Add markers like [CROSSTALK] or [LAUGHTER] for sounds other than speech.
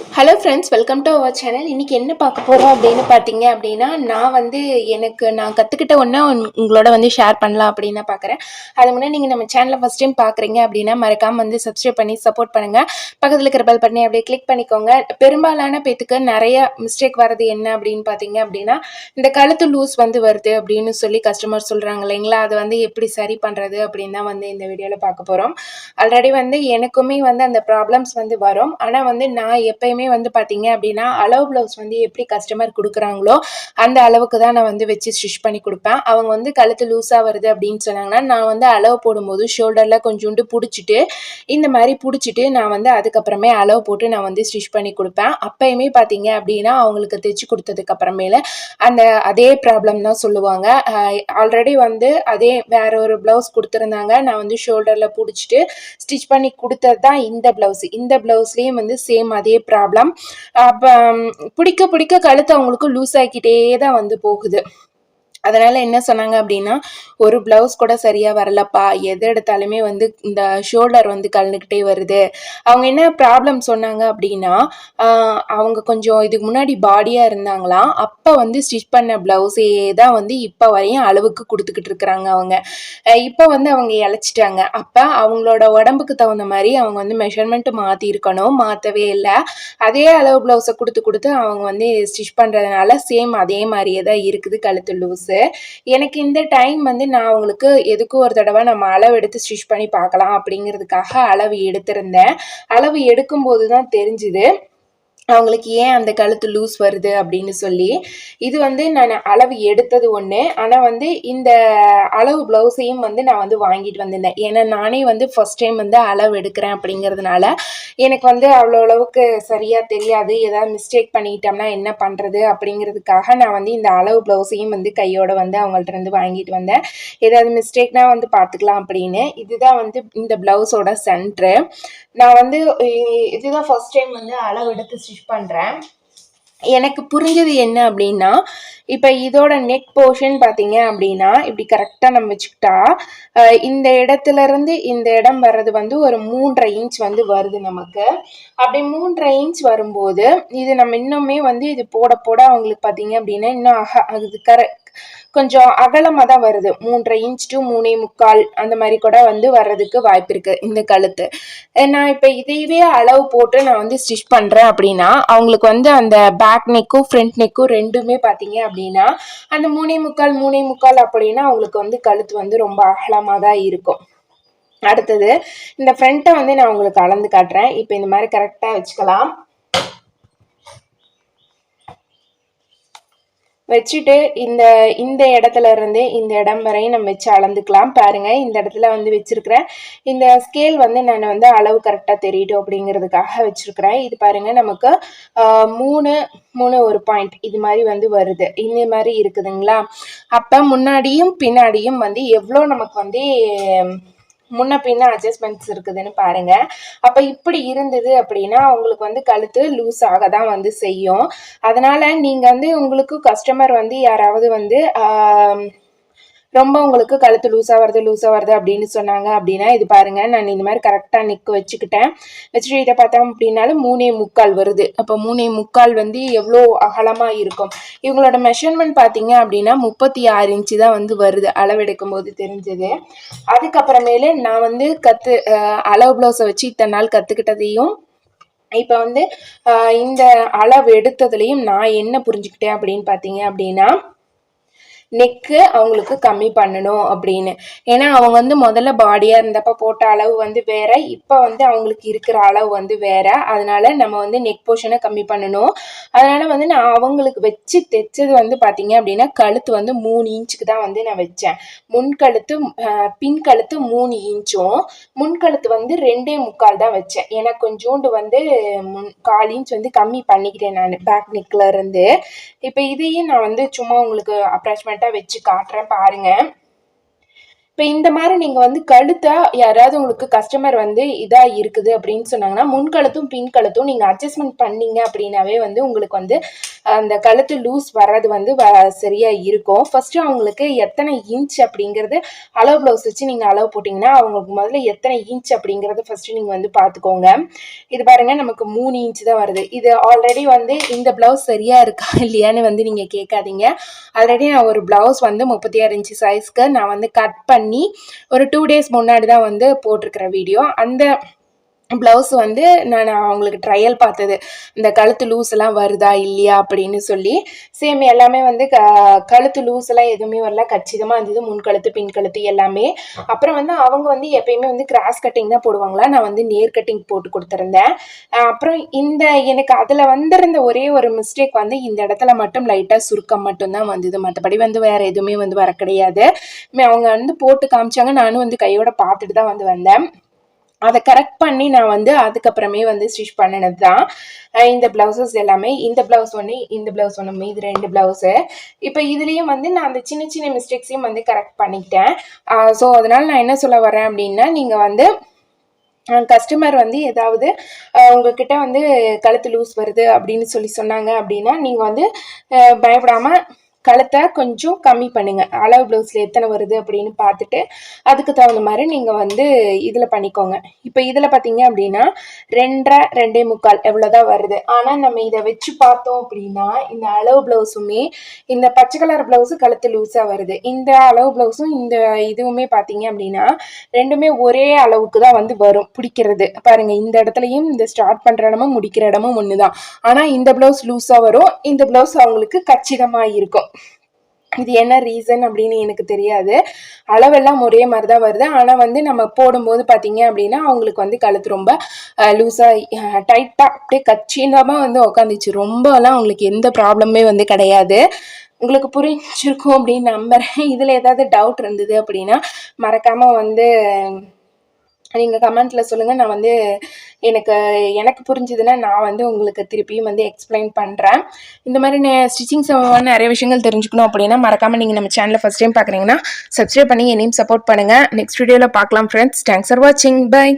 Hello friends welcome to our channel இன்றைக்கி என்ன பார்க்க போகிறோம் அப்படின்னு பார்த்தீங்க அப்படின்னா நான் வந்து எனக்கு நான் கற்றுக்கிட்ட ஒன்று உங்களோட வந்து ஷேர் பண்ணலாம் அப்படின்னு பார்க்குறேன். அது முன்னாடி நீங்கள் நம்ம சேனலை ஃபஸ்ட் டைம் பார்க்குறீங்க அப்படின்னா மறக்காமல் வந்து சப்ஸ்கிரைப் பண்ணி சப்போர்ட் பண்ணுங்கள் பக்கத்தில் இருக்கிற பெல் பண்ணி அப்படியே கிளிக் பண்ணிக்கோங்க. பெரும்பாலான பேத்துக்கு நிறைய மிஸ்டேக் வர்றது என்ன அப்படின்னு பார்த்தீங்க அப்படின்னா இந்த கழுத்து லூஸ் வந்து வருது அப்படின்னு சொல்லி கஸ்டமர் சொல்கிறாங்க இல்லைங்களா? அது வந்து எப்படி சரி பண்ணுறது அப்படின்னு தான் வந்து இந்த வீடியோவில் பார்க்க போகிறோம் ஆல்ரெடி வந்து எனக்குமே வந்து அந்த ப்ராப்ளம்ஸ் வந்து வரும். ஆனால் வந்து நான் எப்போ டைமே வந்து பார்த்தீங்க அப்படின்னா அளவு ப்ளவுஸ் வந்து எப்படி கஸ்டமர் கொடுக்குறாங்களோ அந்த அளவுக்கு தான் நான் வந்து வச்சு ஸ்டிச் பண்ணி கொடுப்பேன். அவங்க வந்து கழுத்து லூஸாக வருது அப்படின்னு சொன்னாங்கன்னா நான் வந்து அளவு போடும்போது ஷோல்டரில் கொஞ்சோண்டு பிடிச்சிட்டு இந்த மாதிரி பிடிச்சிட்டு நான் வந்து அதுக்கப்புறமே அளவு போட்டு நான் வந்து ஸ்டிச் பண்ணி கொடுப்பேன். அப்பயுமே பார்த்தீங்க அப்படின்னா அவங்களுக்கு தைச்சு கொடுத்ததுக்கு அப்புறமேல அந்த அதே ப்ராப்ளம் தான் சொல்லுவாங்க. ஆல்ரெடி வந்து அதே வேற ஒரு ப்ளவுஸ் கொடுத்துருந்தாங்க. நான் வந்து ஷோல்டரில் பிடிச்சிட்டு ஸ்டிச் பண்ணி கொடுத்தது தான் இந்த ப்ளவுஸ் இந்த ப்ளவுஸ்லேயும் வந்து சேம் அதே ப்ராப்ளம் அப்போ பிடிக்க பிடிக்க கழுத்து அவங்களுக்கு லூஸ் ஆகிக்கிட்டே தான் வந்து போகுது. அதனால் என்ன சொன்னாங்க அப்படின்னா ஒரு ப்ளவுஸ் கூட சரியாக வரலப்பா. எது எடுத்தாலுமே வந்து இந்த ஷோல்டர் வந்து கலந்துக்கிட்டே வருது. அவங்க என்ன ப்ராப்ளம் சொன்னாங்க அப்படின்னா அவங்க கொஞ்சம் இதுக்கு முன்னாடி பாடியாக இருந்தாங்களாம். அப்போ வந்து ஸ்டிச் பண்ண ப்ளவுஸே தான் வந்து இப்போ வரையும் அளவுக்கு கொடுத்துக்கிட்டு இருக்கிறாங்க அவங்க. இப்போ வந்து அவங்க இழைச்சிட்டாங்க. அப்போ அவங்களோட உடம்புக்கு தகுந்த மாதிரி அவங்க வந்து மெஷர்மெண்ட்டு மாற்றிருக்கணும் மாற்றவே இல்லை. அதே அளவு ப்ளவுஸை கொடுத்து கொடுத்து அவங்க வந்து ஸ்டிச் பண்ணுறதுனால சேம் அதே மாதிரியே தான் இருக்குது கழுத்து லூஸ் எனக்கு இந்த டைம் வந்து நான் உங்களுக்கு எதுக்கும் ஒரு தடவை நம்ம அளவு எடுத்து ஸ்டிச் பண்ணி பார்க்கலாம் அப்படிங்கிறதுக்காக அளவு எடுத்திருந்தேன். அளவு எடுக்கும்போது தான் தெரிஞ்சுது. அவங்களுக்கு ஏன் அந்த கழுத்து லூஸ் வருது அப்படின்னு சொல்லி இது வந்து நான் அளவு எடுத்தது ஒன்று ஆனால் வந்து இந்த அளவு ப்ளவுஸையும் வந்து நான் வந்து வாங்கிட்டு வந்திருந்தேன். ஏன்னா நானே வந்து ஃபர்ஸ்ட் டைம் வந்து அளவு எடுக்கிறேன் அப்படிங்கிறதுனால எனக்கு வந்து அவ்வளோ அளவுக்கு சரியாக தெரியாது. ஏதாவது மிஸ்டேக் பண்ணிட்டோம்னா என்ன பண்ணுறது அப்படிங்கிறதுக்காக நான் வந்து இந்த அளவு ப்ளவுஸையும் வந்து கையோட வந்து அவங்கள்ட்ட இருந்து வாங்கிட்டு வந்தேன். ஏதாவது மிஸ்டேக்னா வந்து பார்த்துக்கலாம் அப்படின்னு. இதுதான் வந்து இந்த ப்ளவுஸோட சென்ட்ரு நான் வந்து இதுதான் ஃபர்ஸ்ட் டைம் வந்து அளவு எடுத்து ஸ்டிச் பண்ணுறேன் எனக்கு புரிஞ்சது என்ன அப்படின்னா இப்போ இதோட நெக் போர்ஷன் பார்த்தீங்க அப்படின்னா இப்படி கரெக்டாக நம்ம வச்சுக்கிட்டா இந்த இடத்துலேருந்து இந்த இடம் வர்றது வந்து ஒரு மூன்றரை இன்ச் வந்து வருது நமக்கு. அப்படி மூன்றரை இன்ச் வரும்போது இது நம்ம இன்னுமே வந்து இது போட போட அவங்களுக்கு பார்த்தீங்க அப்படின்னா இன்னும் அக அது கர கொஞ்சம் அகலமாக தான் வருது. மூன்றரை இன்ச் டு மூணே முக்கால் அந்த மாதிரி கூட வந்து வர்றதுக்கு வாய்ப்பு இருக்கு இந்த கழுத்து. நான் இப்போ இதையவே அளவு போட்டு நான் வந்து ஸ்டிச் பண்ணுறேன் அப்படின்னா அவங்களுக்கு வந்து அந்த பேக் நெக்கும் ஃப்ரண்ட் நெக்கும் ரெண்டுமே பார்த்தீங்க அப்படின்னா அந்த மூணே முக்கால் மூணே முக்கால் அப்படின்னா அவங்களுக்கு வந்து கழுத்து வந்து ரொம்ப அகலமாக தான் இருக்கும். அடுத்தது இந்த ஃப்ரண்ட்டை வந்து நான் உங்களுக்கு அளந்து காட்டுறேன். இப்போ இந்த மாதிரி கரெக்டாக வச்சுக்கலாம். வச்சுட்டு இந்த இந்த இடத்துல இருந்து இந்த இடம் வரையும் நம்ம வச்சு அளந்துக்கலாம். பாருங்க இந்த இடத்துல வந்து வச்சிருக்கிறேன். இந்த ஸ்கேல் வந்து நான் வந்து அளவு கரெக்டாக தெரியட்டும் அப்படிங்கிறதுக்காக வச்சிருக்கிறேன். இது பாருங்க நமக்கு மூணு மூணு ஒரு பாயிண்ட் இது மாதிரி வந்து வருது. இந்த மாதிரி இருக்குதுங்களா? அப்போ முன்னாடியும் பின்னாடியும் வந்து எவ்வளோ நமக்கு வந்து முன்ன பின்ன அட்ஜஸ்ட்மெண்ட்ஸ் இருக்குதுன்னு பாருங்க. அப்ப இப்படி இருந்தது அப்படின்னா உங்களுக்கு வந்து கழுத்து லூஸ் ஆக தான் வந்து செய்யும். அதனால நீங்க வந்து உங்களுக்கு கஸ்டமர் வந்து யாராவது வந்து ரொம்ப உங்களுக்கு கழுத்து லூஸாக வருது லூஸாக வருது அப்படின்னு சொன்னாங்க அப்படின்னா இது பாருங்கள் நான் இந்த மாதிரி கரெக்டாக நிற்க வச்சுக்கிட்டேன். வச்சுட்டு இதை பார்த்தோம் அப்படின்னாலும் மூணே முக்கால் வருது. அப்போ மூணே முக்கால் வந்து எவ்வளோ அகலமாக இருக்கும்? இவங்களோட மெஷர்மெண்ட் பார்த்தீங்க அப்படின்னா முப்பத்தி ஆறு இன்ச்சு தான் வந்து வருது அளவெடுக்கும் போது தெரிஞ்சது. அதுக்கப்புறமேலு நான் வந்து கற்று அளவு ப்ளவுஸை வச்சு இத்தனை நாள் கற்றுக்கிட்டதையும் இப்போ வந்து இந்த அளவு எடுத்ததுலேயும் நான் என்ன புரிஞ்சுக்கிட்டேன் அப்படின்னு பார்த்தீங்க அப்படின்னா நெக்கு அவங்களுக்கு கம்மி பண்ணணும் அப்படின்னு. ஏன்னா அவங்க வந்து முதல்ல பாடியாக இருந்தப்ப போட்ட அளவு வந்து வேற இப்போ வந்து அவங்களுக்கு இருக்கிற அளவு வந்து வேற. அதனால நம்ம வந்து நெக் போர்ஷனை கம்மி பண்ணணும். அதனால வந்து நான் அவங்களுக்கு வச்சு தைச்சது வந்து பார்த்தீங்க அப்படின்னா கழுத்து வந்து மூணு இன்ச்சுக்கு தான் வந்து நான் வச்சேன். முன் கழுத்து பின் கழுத்து மூணு இன்ச்சும் முன் கழுத்து வந்து ரெண்டே முக்கால் தான் வச்சேன். ஏன்னா கொஞ்சோண்டு வந்து முன் கால் இன்ச் வந்து கம்மி பண்ணிக்கிட்டேன் நான் பேக் நெக்ல இருந்து. இப்போ இதையும் நான் வந்து சும்மா உங்களுக்கு அப்ராச்மெண்ட்டாக வச்சு காட்டுறேன் பாருங்க. இப்போ இந்த மாதிரி நீங்கள் வந்து கழுத்தை யாராவது உங்களுக்கு கஸ்டமர் வந்து இதாக இருக்குது அப்படின்னு சொன்னாங்கன்னா முன்கழுத்தும் பின்கழுத்தும் நீங்கள் அட்ஜஸ்ட்மெண்ட் பண்ணீங்க அப்படின்னாவே வந்து உங்களுக்கு வந்து அந்த கழுத்து லூஸ் வர்றது வந்து வ சரியாக இருக்கும். ஃபஸ்ட்டு அவங்களுக்கு எத்தனை இன்ச் அப்படிங்கிறது அளவு ப்ளவுஸ் வச்சு நீங்கள் அளவு போட்டிங்கன்னா அவங்களுக்கு முதல்ல எத்தனை இன்ச் அப்படிங்கிறத ஃபஸ்ட்டு நீங்கள் வந்து பார்த்துக்கோங்க இது பாருங்கள் நமக்கு மூணு இன்ச் தான் வருது. இது ஆல்ரெடி வந்து இந்த ப்ளவுஸ் சரியாக இருக்கா [LAUGHS] இல்லையான்னு வந்து நீங்கள் கேட்காதீங்க. ஆல்ரெடி நான் ஒரு ப்ளவுஸ் வந்து முப்பத்தி ஆறு இன்ச்சு சைஸ்க்கு நான் வந்து கட் பண்ணி ஒரு டூ டேஸ் முன்னாடி தான் வந்து போட்டிருக்கிற வீடியோ அந்த ப்ளவுஸ் வந்து நான் அவங்களுக்கு ட்ரையல் பார்த்தது. இந்த கழுத்து லூஸ்லாம் வருதா இல்லையா அப்படின்னு சொல்லி. சேம் எல்லாமே வந்து க கழுத்து லூஸ்லாம் எதுவுமே வரல. கச்சிதமாக இருந்தது. முன் கழுத்து பின் கழுத்து எல்லாமே. அப்புறம் வந்து அவங்க வந்து எப்பயுமே வந்து கிராஸ் கட்டிங் தான் போடுவாங்களா? நான் வந்து நேர் கட்டிங் போட்டு கொடுத்துருந்தேன். அப்புறம் இந்த எனக்கு அதில் வந்திருந்த ஒரே ஒரு மிஸ்டேக் வந்து இந்த இடத்துல மட்டும் லைட்டாக சுருக்கம் மட்டும்தான் வந்தது. மற்றபடி வந்து வேறு எதுவுமே வந்து வர கிடையாது. அவங்க வந்து போட்டு காமிச்சாங்க. நானும் வந்து கையோட பார்த்துட்டு தான் வந்து வந்தேன். அதை கரெக்ட் பண்ணி நான் வந்து அதுக்கப்புறமே வந்து ஸ்டிச் பண்ணினது தான் இந்த ப்ளவுசஸ் எல்லாமே இந்த ப்ளவுஸ் ஒன்று இந்த ப்ளவுஸ் ஒன்று இது ரெண்டு ப்ளவுஸு இப்போ இதுலேயும் வந்து நான் அந்த சின்ன சின்ன மிஸ்டேக்ஸையும் வந்து கரெக்ட் பண்ணிக்கிட்டேன். ஸோ அதனால் நான் என்ன சொல்ல வரேன் அப்படின்னா நீங்கள் வந்து கஸ்டமர் வந்து ஏதாவது உங்ககிட்ட வந்து கழுத்து லூஸ் வருது அப்படின்னு சொல்லி சொன்னாங்க அப்படின்னா நீங்கள் வந்து பயப்படாமல் கழுத்தை கொஞ்சம் கம்மி பண்ணுங்கள் அளவு ப்ளவுஸில் எத்தனை வருது அப்படின்னு பார்த்துட்டு அதுக்கு தகுந்த மாதிரி நீங்கள் வந்து இதில் பண்ணிக்கோங்க. இப்போ இதில் பார்த்தீங்க அப்படின்னா ரெண்டரை ரெண்டே முக்கால் எவ்வளோதான் வருது. ஆனால் நம்ம இதை வச்சு பார்த்தோம் அப்படின்னா இந்த அளவு ப்ளவுஸுமே இந்த பச்சை கலர் ப்ளவுஸு கழுத்து லூஸாக வருது. இந்த அளவு ப்ளவுஸும் இந்த இதுவுமே பார்த்தீங்க அப்படின்னா ரெண்டுமே ஒரே அளவுக்கு தான் வந்து வரும். பிடிக்கிறது. பாருங்கள் இந்த இடத்துலையும் இந்த ஸ்டார்ட் பண்ணுற இடமும் முடிக்கிற இடமும் ஒன்று தான் ஆனால் இந்த ப்ளவுஸ் லூஸாக வரும். இந்த ப்ளவுஸ் அவங்களுக்கு கச்சிதமாக இருக்கும். இது என்ன ரீசன் அப்படின்னு எனக்கு தெரியாது. அளவெல்லாம் ஒரே மாதிரி தான் வருது. ஆனால் வந்து நம்ம போடும்போது பார்த்தீங்க அப்படின்னா அவங்களுக்கு வந்து கழுத்து ரொம்ப லூஸாக டைட்டாக அப்படியே கச்சிதமாக வந்து உக்காந்துச்சு. ரொம்பலாம் அவங்களுக்கு எந்த ப்ராப்ளமே வந்து கிடையாது. உங்களுக்கு புரிஞ்சிருக்கும் அப்படின்னு நம்புகிறேன் இதில் ஏதாவது டவுட் இருந்தது அப்படின்னா மறக்காமல் வந்து நீங்கள் கமெண்ட்டில் சொல்லுங்கள் நான் வந்து எனக்கு எனக்கு புரிஞ்சுதுன்னா நான் வந்து உங்களுக்கு திருப்பியும் வந்து எக்ஸ்பிளைன் பண்ணுறேன் இந்த மாதிரி ஸ்டிச்சிங் சம்பந்தமான நிறைய விஷயங்கள் தெரிஞ்சுக்கணும் அப்படின்னா மறக்காமல் நீங்கள் நம்ம சேனலில் ஃபஸ்ட் டைம் பார்க்குறீங்கன்னா சப்ஸ்கிரைப் பண்ணி என்னையும் சப்போர்ட் பண்ணுங்கள் நெக்ஸ்ட் வீடியோவில் பார்க்கலாம் ஃப்ரெண்ட்ஸ் தேங்க்ஸ் ஃபார் வாட்சிங் பை